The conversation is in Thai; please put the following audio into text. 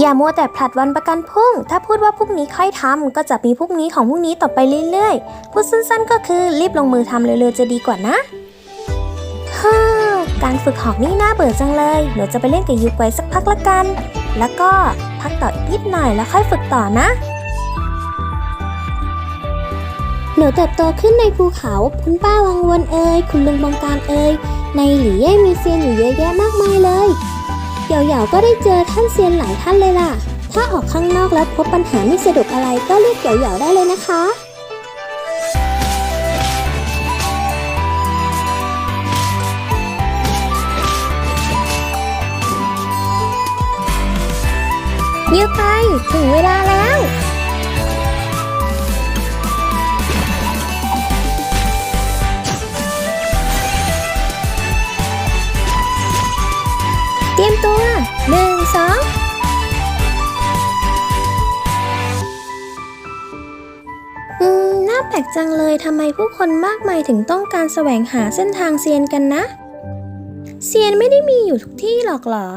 อย่ามัวแต่ผลัดวันประกันพรุ่ง ถ้าพูดว่าพรุ่งนี้ค่อยทำก็จะมีพรุ่งนี้ของพรุ่งนี้ต่อไปเรื่อยๆ พูดสั้นๆ ก็คือรีบลงมือทำเร็วๆจะดีกว่านะฮ่าการฝึกหอกนี่น่าเบื่อจังเลย หนูจะไปเล่นกับยูไกวสักพักละกัน แล้วก็พักต่ออีกนิดหน่อยแล้วค่อยฝึกต่อนะหนูเติบโตขึ้นในภูเขา คุณป้าวังวนเอ่ยคุณลุงบงการเอ่ยในหลี่เย่มีเซียนอยู่เยอะแยะมากมายเลย เหยาๆก็ได้เจอท่านเซียนหลายท่านเลยล่ะ ถ้าออกข้างนอกแล้วพบปัญหาไม่สะดวกอะไรก็เรียกเหยาๆได้เลยนะคะเยืดไปถึงเวลาแล้ว เตรียมตัวหนึ่งสองอืมน่าแปลกจังเลยทำไมผู้คนมากมายถึงต้องการแสวงหาเส้นทางเซียนกันนะ เซียนไม่ได้มีอยู่ทุกที่หรอกเหรอ